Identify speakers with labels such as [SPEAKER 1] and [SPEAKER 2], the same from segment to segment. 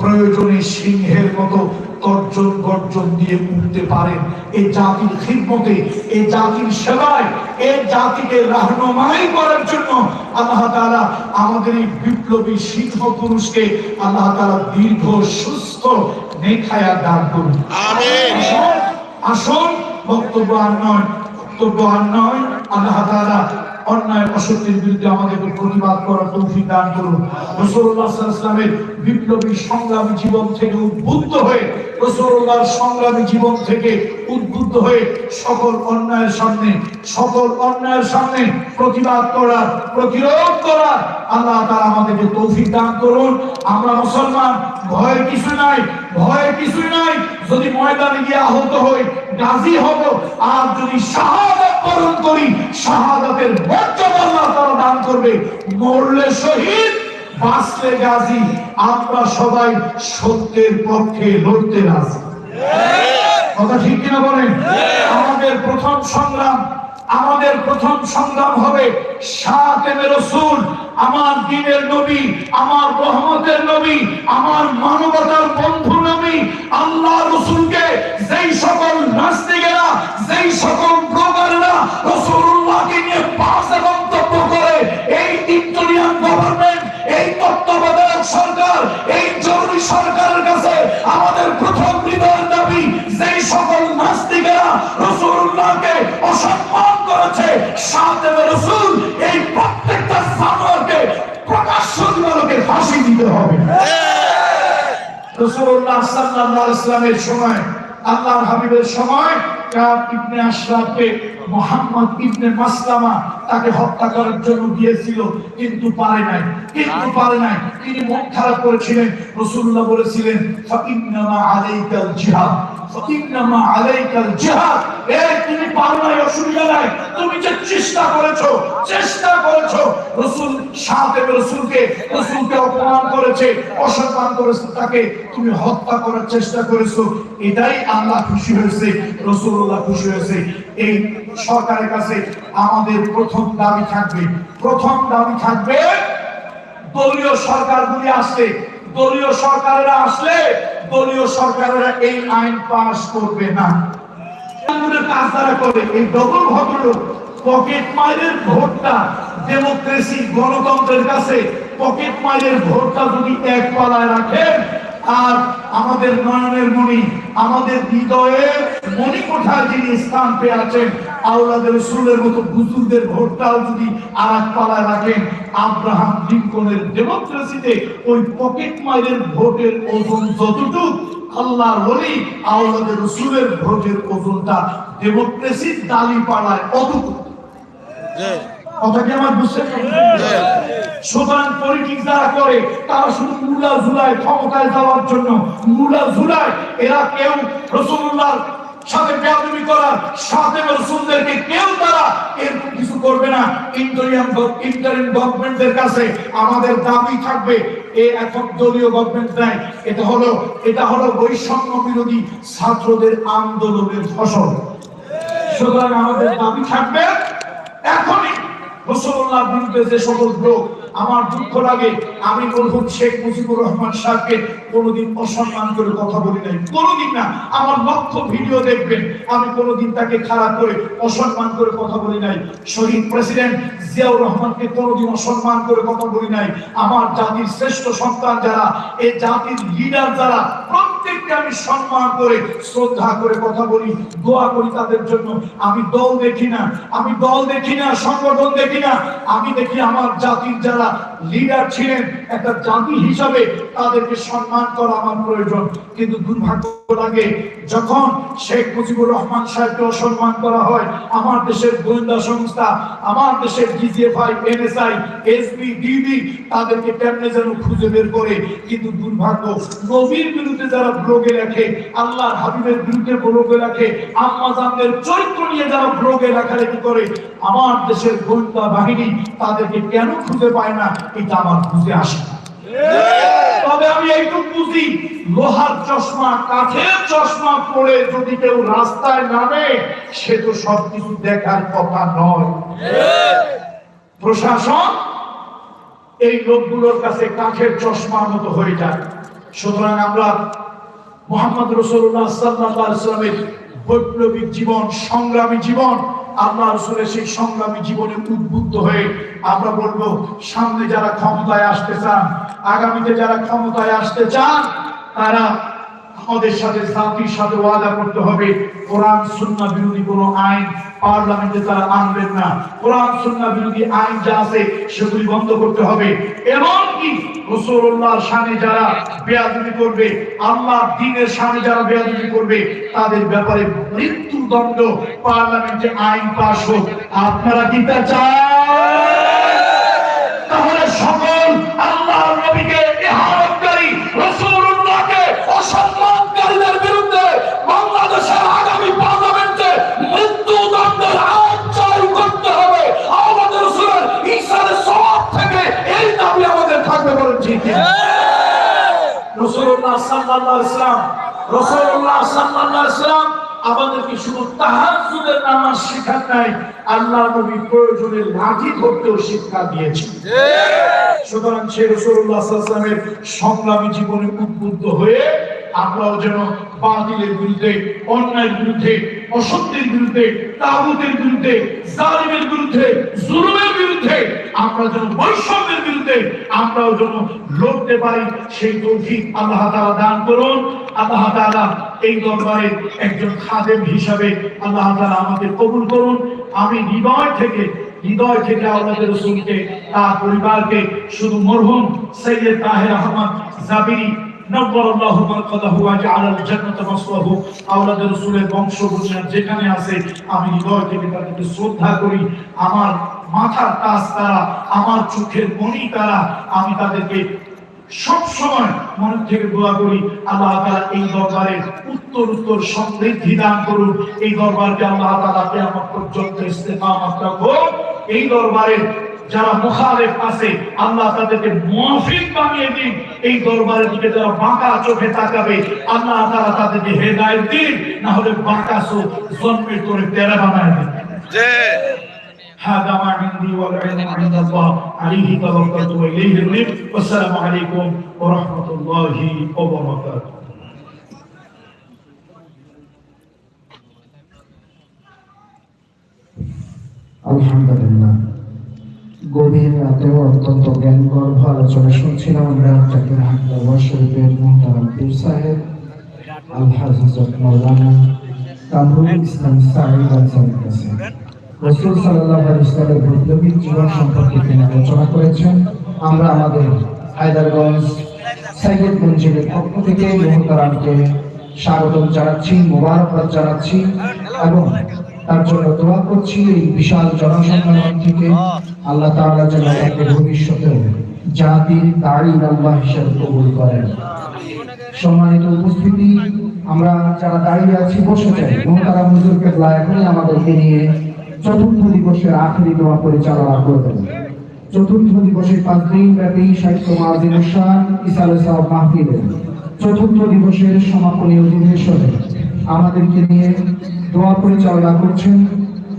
[SPEAKER 1] প্রয়োজনে সিংহের মতো গর্জন গর্জন দিয়ে উঠতে পারেন এই জাতির খিদমতে এই জাতির সেবায় এই জাতিকে রাহনমাই করার জন্য আল্লাহ তাআলা আমাদের এই বিপ্লবী সিংহ পুরুষকে আল্লাহ তাআলা দীর্ঘ সুস্থ নেখায়া দান করুন। আসুন, বক্তব্য আর নয় বক্তব্য আর নয় আল্লাহ তাআলা অন্যায় অসত্যের বিরুদ্ধে আমাদেরকে প্রতিবাদ করার তৌফিক দান করুন। আলাইহি ওয়াসাল্লামের বিপ্লবী সংগ্রামী জীবন থেকে উদ্বুদ্ধ হয়ে রাসূলুল্লাহর সংগ্রামী জীবন থেকে উদ্বুদ্ধ হয়ে সকল অন্যায়ের সামনে, সকল অন্যায়ের সামনে প্রতিবাদ করার, প্রতিরোধ করার আল্লাহ তাআলা আমাদেরকে তৌফিক দান করুন। আমরা মুসলমান, ভয়ের কিছু নাই। ভয়ের কিছু নাই। যদি ময়দানে গিয়ে আহত হই, গাজী হব। আর যদি শাহাদাত বরণ করি, শাহাদাতের মর্যাদা আল্লাহ তাআলা দান করবে। মরলে শহীদ, বাঁচলে গাজী। আমরা সবাই সত্যের পক্ষে লড়তে রাজি। কথা ঠিক কিনা বলেন? আমাদের প্রথম সংগ্রাম আমাদের প্রথম সংগ্রাম হবে সাতেমে রসুল, আমার দিনের নবী, আমার রহমতের নবী, আমার মানবতার বন্ধু নবী, আল্লাহ রসুলকে যেই সকল নাস্তিকেরা, যেই সকল ব্লগাররা রসুল্লাহকে নিয়ে পাশে মন্তব্য করে, এই ইন্টারিয়ান গভর্নমেন্ট এই তত্ত্বাবধায়ক সরকার, এই জরুরি সরকারের কাছে আমাদের প্রথম যেই সকল নাস্তিকেরা রসুল্লাহকে অসম্মান করেছে। সাথে রসুল এই প্রত্যেকটা জানোয়ারকে প্রকাশ্য দিবালোকে ফাঁসি দিতে হবে। রসুল্লাহ সাল্লাল্লাহু ইসলামের সময়, আল্লাহর হাবিবের সময়, কাব ইবনে আশরাফকে মোহাম্মদ ইবনে মাসলামা তাকে হত্যা করার জন্য দিয়েছিল, কিন্তু পারে নাই। কিন্তু পারে নাই। তিনি মন খারাপ করেছিলেন। রাসূলুল্লাহ বলেছিলেন আলাইকাল জিহাদ। আলাইকাল জিহাদ? এই তুমি পারো নাই, অসুবিধা নাই। তুমি যে চেষ্টা করেছ চেষ্টা করেছ। রাসূল সাথে রাসূলকে রাসূলকে অপমান করেছে, অসম্মান করেছে তাকে। তুমি হত্যা করার চেষ্টা করেছ। এটাই আল্লাহ খুশি হয়েছে, রাসূলুল্লাহ খুশি হয়েছে। এই সরকারের কাছে আমাদের প্রথম দাবি থাকবে। প্রথম দাবি থাকবে, দলীয় সরকারগুলি আসলে, দলীয় সরকারেরা আসলে দলীয় সরকারেরা এই আইন পাস করবে না। গণতন্ত্রের কাছে পকেট মাইলের ভোটটা এক পালায় রাখেন, আর আমাদের নয়নের মণি, আমাদের হৃদয়ের কোঠায় স্থান পেয়ে আছেন আউলাদের রসুলের মতো বুজুর্গদের ভোটটাও যদি আর এক পালায় রাখেন আব্রাহাম লিঙ্কনের ডেমোক্রেসিতে ওই পকেট মাইলের ভোটের ওজন যতটুকু আল্লাহর ওলি আওলাদের রসুলের ভোটের ওজনটা ডেমোক্রেসির দালি পাড়ায় অতটুকু কথা কি আমার বুঝতে সুতরাং পলিটিক্স যারা করে তারা শুধু মুলা ঝুলায় ক্ষমতায় যাওয়ার জন্য মুলা ঝুলায় এরা কেউ রসুল্লাহর সাথে বেয়াদবি করার সাথে রসুলদেরকে কেউ তারা এরকম কিছু করবে না। ইন্টারিয়াম ইন্টারিম গভর্নমেন্টের কাছে আমাদের দাবি থাকবে, এ এখন দলীয় গভর্নমেন্ট নাই। এটা হলো এটা হলো বৈষম্য বিরোধী ছাত্রদের আন্দোলনের ফসল। সুতরাং আমাদের দাবি থাকবে, এখনই রসুল্লাহ বিরুদ্ধে যে সকল লোক আমার দুঃখ লাগে, আমি মরহুম শেখ মুজিবুর রহমান সাহেবকে কোনোদিন অসম্মান করে কথা বলি নাই। কোনোদিন না, আমার লক্ষ ভিডিও দেখবেন, আমি কোনোদিন তাকে খারাপ করে অসম্মান করে কথা বলি নাই। শহীদ প্রেসিডেন্ট জিয়াউর রহমানকে কোনোদিন অসম্মান করে কথা বলি নাই। আমার জাতির শ্রেষ্ঠ সন্তান যারা, এই জাতির লিডার যারা প্রত্যেককে আমি সম্মান করে, শ্রদ্ধা করে কথা বলি, দোয়া করি তাদের জন্য। আমি দল দেখি না, আমি দল দেখি না, সংগঠন দেখি না। আমি দেখি আমার জাতির যারা লিডার ছিলেন, একটা জাতি হিসাবে তাদেরকে সম্মান করা আমার প্রয়োজন। কিন্তু দুর্ভাগ্য লাগে, যখন শেখ মুজিবুর রহমান সাহেবকে অসম্মান করা হয়, আমার দেশের গোয়েন্দা সংস্থা, আমার দেশের ডিজিএফআই, এনএসআই এসবি ডিবি, তাদেরকে কেমনে যেন খুঁজে বের করে। কিন্তু দুর্ভাগ্য, নবীর বিরুদ্ধে যারা ব্লগে লেখে, আল্লাহর হাবিবের বিরুদ্ধে ব্লগে লেখে, আম্মাজানদের চরিত্র নিয়ে যারা ব্লগে লেখালেখি করে, আমার দেশের গোয়েন্দা বাহিনী তাদেরকে কেন খুঁজে পায় না? এটা আমার বুঝে আসে না। তবে আমি বুঝি, লোহার চশমা, কাঠের চশমা পরে যদি কেউ রাস্তায় নামে, সে তো সবকিছু দেখার কথা নয়। প্রশাসন, এই লোকগুলোর কাছে কাঠের চশমার মতো হয়ে যায়। সুতরাং আমরা মোহাম্মদ রসুল্লাহ বৈপ্লবিক জীবন, সংগ্রামী জীবন আল্লাহ রসুলের সেই সংগ্রামী জীবনে উদ্বুদ্ধ হয়ে আমরা বলব, সামনে যারা ক্ষমতায় আসতে চান, আগামীতে যারা ক্ষমতায় আসতে চান, তারা আমাদের সাথে জাতির সাথে ওয়াদা করতে হবে। কোরআন, সুন্নাহ বিরোধী কোনো আইন পার্লামেন্টে তারা আনবেন না। কোরআন, সুন্নাহ বিরোধী আইন যা আছে সেগুলি বন্ধ করতে হবে। এবং কি রসুল্লাহর সামনে যারা বেয়াদবি করবে আল্লাহ দিনের সামনে যারা বেয়াদবি করবে, তাদের ব্যাপারে মৃত্যুদণ্ড পার্লামেন্টে আইন পাশ হোক। আপনারা কি তা চান? তাহলে সকল ওয়াসাল্লাম রাসূলুল্লাহ সাল্লাল্লাহু আলাইহি আমাদেরকে শুধু নামাজ নাই, আল্লাহ নবী প্রয়োজনে লাঠি ধরতেও শিক্ষা দিয়েছেন। সুতরাং সে রসুল্লাহ সাল্লামের সংগ্রামী জীবনে উদ্বুদ্ধ হয়ে আমরাও যেন বাতিলের বিরুদ্ধে, অন্যায়ের বিরুদ্ধে, অসত্যের বিরুদ্ধে, তাগুতের বিরুদ্ধে, জালিমের বিরুদ্ধে, জুলুমের বিরুদ্ধে আমরা যেন বৈষম্যের বিরুদ্ধে আমরাও যেন লড়তে পারি, সেই তৌফিক আল্লাহ তাআলা দান করুন। আল্লাহ তাআলা এই দরবারে একজন খাদেম হিসাবে আল্লাহ তাআলা আমাদের কবুল করুন। আমি হৃদয় থেকে হৃদয় থেকে আওলাদের রসুলকে, তার পরিবারকে শুধু মরহুম সৈয়দ তাহের আহমদ জাবিরি যেখানে আছে, আমি হৃদয় থেকে তাদেরকে শ্রদ্ধা করি। আমার মাথার তাজ তারা আমার চোখের মণি তারা আমি তাদেরকে সব সময় মনের থেকে দোয়া করি, আল্লাহ তাআলা এই দরবারে উত্তর উত্তর সমৃদ্ধি দান করুন। এই দরবারকে আল্লাহ তাআলা কিয়ামত পর্যন্ত ইস্তেকামত রাখুন এই দরবারে যারা মুখালেফ আছে, আল্লাহ তাদেরকে মুয়াফিক বানিয়ে দিন। এই দরবারের দিকে যারা বাঁকা চোখে তাকাবে, আল্লাহ তাআলা তাদেরকে হেদায়েত দিন। না হলে বাঁকা চোখ জন্মের করে তেরা বানায় দিন هذا ما عندي والعلم عند الله عليه توكلت واليه الرب والسلام عليكم ورحمه الله وبركاته
[SPEAKER 2] আলহামদুলিল্লাহ গভীর রাতেও অত্যন্ত জ্ঞান গর্ভ আলোচনা শুনছিলাম আমরা জাকির হামদাবাদ শরীফের মোহতারাম পীর সাহেব আলহাজ হজরত মৌলানা কামরুল ইসলাম সাহিদ আনসারের কাছে রসুল সাল্লাহ ইসলামের বৈপ্লবিক জীবন সম্পর্কে তিনি আলোচনা করেছেন। আমরা আমাদের হায়দারগঞ্জ মঞ্জিলের পক্ষ থেকে মোহতারামকে স্বাগতম জানাচ্ছি, মোবারকবাদ জানাচ্ছি এবং তার জন্য দোয়া করছি এই বিশাল জনসম্মেলন থেকে। আল্লাহ তাআলা যেন তাকে ভবিষ্যতে জাতির দাড়ি আল্লাহ হিসেবে কবুল করেন। সম্মানিত উপস্থিতি, আমরা যারা দাঁড়িয়ে আছি, বসে চাই মোহতারা হুজুর কেবলা এখনই আমাদেরকে নিয়ে চতুর্থ দিবসের আখেরি দোয়া পরিচালনা করবেন। চতুর্থ দিবসে পাঁচ দিন ব্যাপী সাহিত্য মাহাজির শান ইসালে সাহেব মাহফিলের চতুর্থ দিবসের সমাপনী অধিবেশনে আমাদেরকে নিয়ে দোয়া পরিচালনা করছেন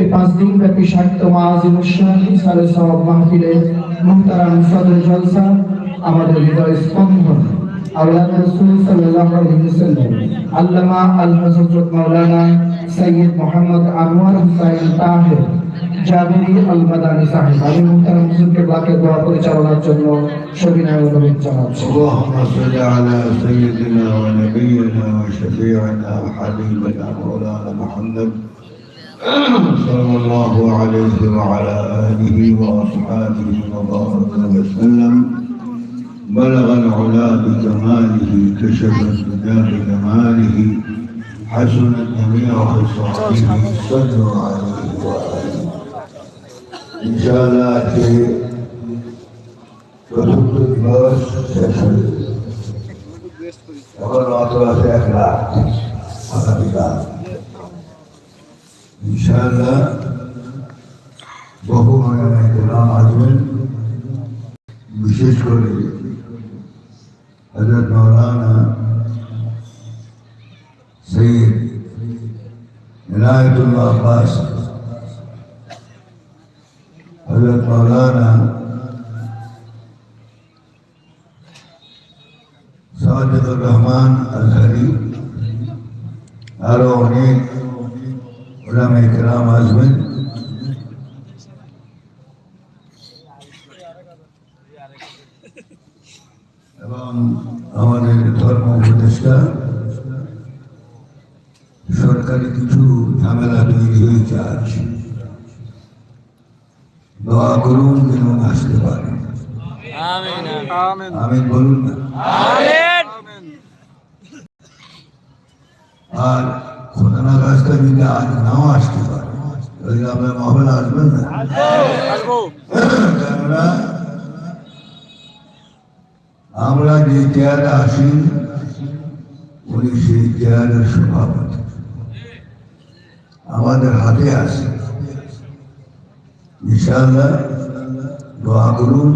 [SPEAKER 2] এই পাঁচ দিন ব্যাপী সাহিত্য মাহাজির শান ইসালে সাহেব মাহফিলের মুহতারাম সদর জলসা। আমাদের হৃদয় স্পন্দন। আল্লাহ রসুল সাল্লাল্লাহু আলাইহি ওয়াসাল্লাম আল্লামা আল হযরত মাওলানা সৈয়দ মোহাম্মদ আনোয়ার হুসাইন তাহের জাবেরি আল মাদানী সাহেব আমি মুহতারাম হুজুরকে বাকে দোয়া পরিচালনার জন্য সবিনয় অনুরোধ জানাচ্ছি
[SPEAKER 3] اللهم صل على سيدنا ونبينا وشفيعنا وحبيبنا مولانا محمد صلى الله عليه وعلى آله وأصحابه وبارك وسلم بلغ العلا بكماله كشف الدجى بجماله حسنت جميع خصاله صلوا عليه وآله إن شاء الله চতুর্থ দিবস শেষ হয়ে এখন অত আছে এক লাখ আগামীকাল ইনশাআল্লাহ বহু মহিলা গোলাম আসবেন বিশেষ করে হজরত মৌলানা সৈয়দ ইনায়তুল্লাহ আব্বাস হজরত মৌলানা সাজেদুর রহমান আজহারি আরও অনেক ওলামে কেরাম আসবেন এবং আমাদের ধর্ম উপদেষ্টা সরকারি কিছু ঝামেলা তৈরি হয়েছে আজ। দোয়া করুন যেন আসতে পারে। আমি বলুন না। আর খোদানা রাস্তা যদি আজ নাও আসতে পারে আপনার মহলে আসবেন না? কেননা আমরা যে চেয়ারে আসি উনি সেই চেয়ারের সভাপতি। আমাদের হাতে আছে। ইনশাআল্লাহ দোয়া করুন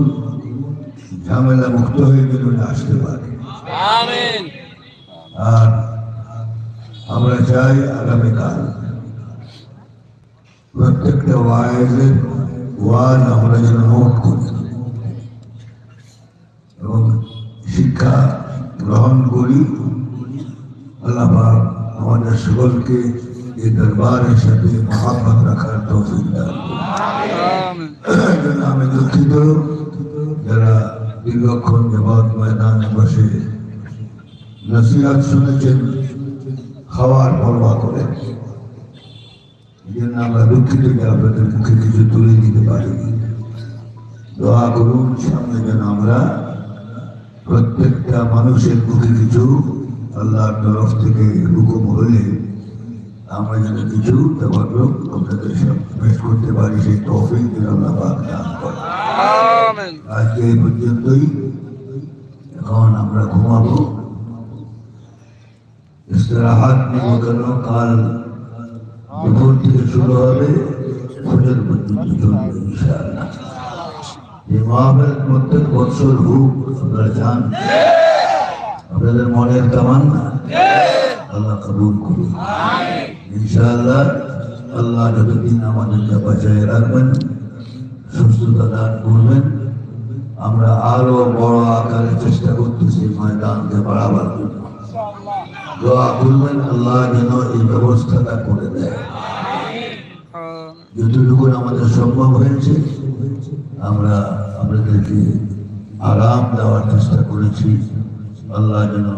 [SPEAKER 3] ঝামেলা মুক্ত হয়ে গেলে উনি আসতে পারে। আর আমরা চাই আগামীকাল প্রত্যেকটা ওয়াইজের ওয়াজ আমরা যেন নোট করি। এবং শিক্ষা গ্রহণ করি। আল্লাহ আমাদের সকলকে এই দরবারের সাথে মহাব্বত রাখার তৌফিক দান আমি দুঃখিত যারা দীর্ঘক্ষণ যাবৎ ময়দানে বসে নসিহাত শুনেছেন খাওয়ার পরোয়া করেন। এই জন্য আমরা দুঃখিত যে আপনাদের মুখে কিছু তুলে দিতে পারিনি। দোয়া করুন সামনে যেন আমরা প্রত্যেকটা মানুষের মুখে কিছু আল্লাহর তরফ থেকে হুকুম হলে আমরা যেন কিছু তাবারক আপনাদের সব পেশ করতে পারি সেই তৌফিক যেন আল্লাহ পাক দান করেন। আজকে এই পর্যন্তই। এখন আমরা ঘুমাবো। ইস্তেরাহাত নিব কেন কাল দুপুর থেকে শুরু হবে ফজর পর্যন্ত চলবে ইনশাআল্লাহ। এই মাহফিল প্রত্যেক বছর হোক আপনারা চান আপনাদের মনের তামান্না আল্লাহ কবুল করুন। ইনশাআল্লাহ আল্লাহ যতদিন আমাদেরকে বাঁচায় রাখবেন সুস্থতা দান করবেন আমরা আরও বড় আকারে চেষ্টা করতেছি ময়দানকে বাড়াবার জন্য। দোয়া করবেন আল্লাহ যেন এই ব্যবস্থাটা করে দেয়। যতটুকু আমাদের সম্ভব হয়েছে আমরা আপনাদেরকে আরাম দেওয়ার চেষ্টা করেছি। আল্লাহ যেন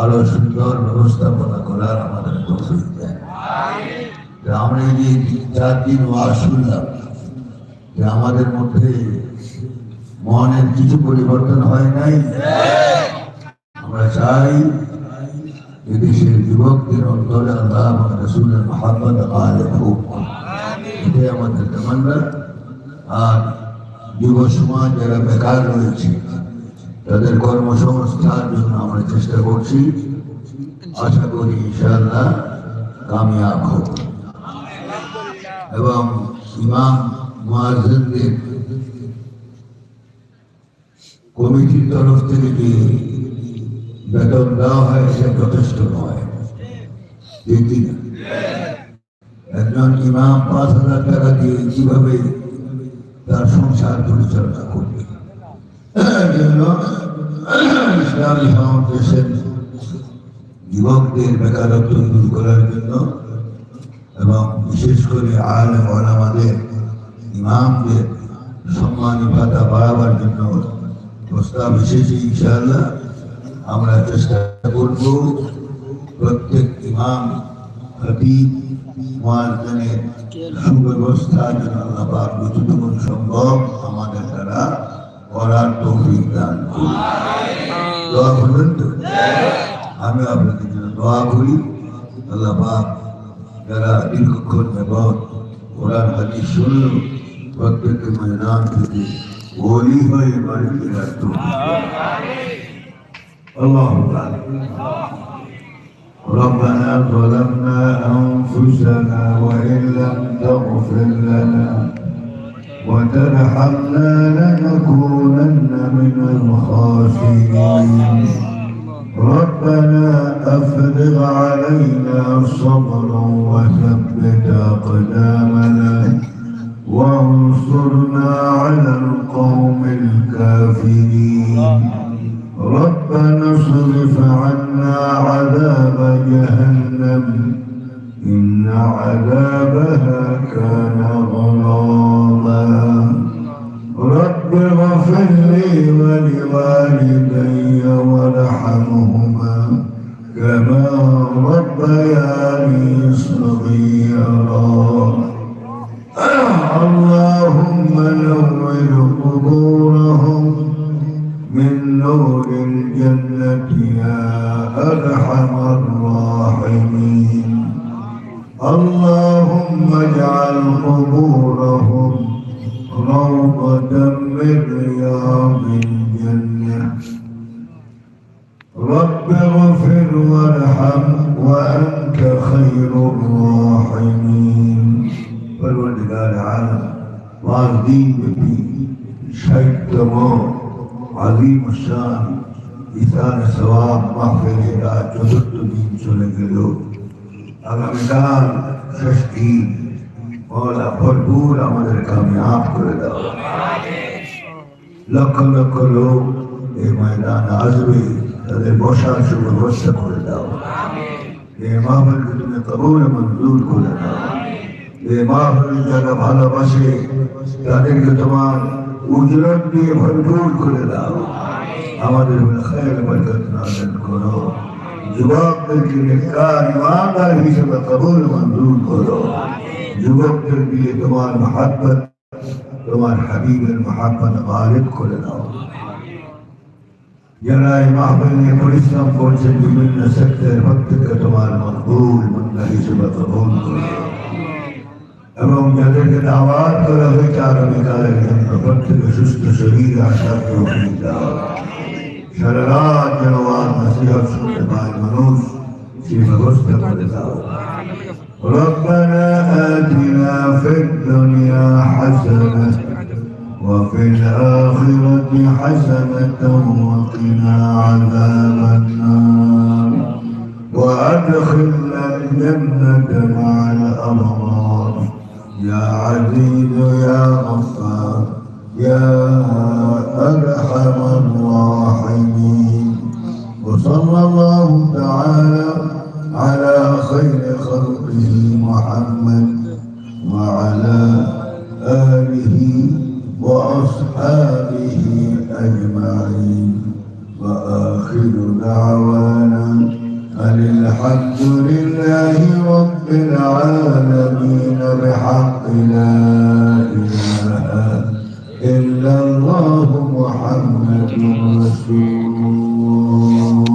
[SPEAKER 3] আরও সুন্দর ব্যবস্থাপনা করার আমাদের আমরা এই যে চার দিন শুনলাম, যে আমাদের মধ্যে মনের কিছু পরিবর্তন হয় নাই? আমরা চাই এদেশের যুবকদের অন্তরে আল্লাহ রসুলের মহাব্বত গালে হোক। এটাই আমাদের তামান্না আর যুব সমাজ যারা বেকার রয়েছে, তাদের কর্মসংস্থার জন্য আমরা চেষ্টা করছি। আশা করি ইনশাআল্লাহ কামিয়াব হব। এবং ইমাম মুয়াজ্জিনদের কমিটির তরফ থেকে যে বেতন দেওয়া হয় সে যথেষ্ট নয়? একজন ইমাম পাঁচ হাজার টাকা দিয়ে কীভাবে তার সংসার পরিচালনা করবে। ইসলামী ফাউন্ডেশন যুবকদের বেকারত্ব দূর করার জন্য এবং বিশেষ করে আলেম ওলামাদের, ইমামদের সম্মানী ভাতা বাড়াবার জন্য প্রস্তাব এসেছে ইনশাআল্লাহ। আমরা চেষ্টা করব প্রত্যেক ইমাম মুয়াজ্জিনের সুব্যবস্থা যেন আল্লাহ পাক যতটুকু সম্ভব আমাদের দ্বারা করার তৌফিক দান দোয়া করবেন তো? আমি আপনাদের জন্য দোয়া করি। আল্লাহ পাক যারা দীর্ঘক্ষণ এবং কোরআন হাদিস শুনল প্রত্যেককে ময়দান থেকে ওলি হয়ে বাড়ি ফেরার তো আল্লাহ ربنا ظلمنا أنفسنا وإن لم تغفر لنا وترحمنا لنكونن من الخاسرين. ربنا أفرغ علينا صبرا وثبت أقدامنا وانصرنا على القوم الكافرين. ربنا واصرف عنا عذاب جهنم. إن عذابها كان غراما رب اغفر لي ولوالدي وارحمهما كما ربياني صغيرا. اللهم نور قبورهم من نور الجنة يا أرحم الراحمين. اللهم اجعل قبورهم روضة من رياض الجنة. رب اغفر وارحم وأنت خير الراحمين. پروردگار عالم واردین আদিম শান ইসান সবাব মাহফিল এটা চতুর্থ দিন চলে গেল। আগামীকাল শেষ দিন মৌলা ভরপুর আমাদের কামিয়াব করে দাও। লক্ষ লক্ষ লোক এ ময়দান আসবে, তাদের বসার সুব্যবস্থা করে দাও। এ মাহফিলকে তুমি কবুল মঞ্জুর করে দাও। এ মাহফিল যারা ভালোবাসে, তাদেরকে তোমার উজরত দিয়ে ভরপুর করে দাও। আমাদের খেয়াল বরকত নাজল করো। যুবকদেরকে নেককার, ইমানদার হিসেবে কবুল মঞ্জুর করো। যুবকদের দিয়ে তোমার মহাব্বত, তোমার হাবিবের মহাব্বত গালিব করে দাও। যারা এই মাহফিল পরিশ্রম করছেন, বিভিন্ন সেক্টরের প্রত্যেককে তোমার মকবুল মন্দা হিসেবে কবুল করো। এবং যাদেরকে দাওয়াত করা হয়েছে আগামীকালের জন্য প্রত্যেকে সুস্থ শরীর আশা তৌফিক দাও সারা রাত যেন আর নসিহত শুনতে পায় মানুষ সেই ব্যবস্থা করে দাও ربنا آتنا في الدنيا حسنة وفي الآخرة حسنة وقنا عذاب النار وأدخلنا الجنة مع الأبرار يا عزيز يا غفار يا أرحم الراحمين. وصلى الله تعالى على خير خلقه محمد وعلى آله وأصحابه أجمعين. وآخر دعوانا أن الحمد لله رب رب العالمين بحق لا إله إلا الله محمد رسول الله.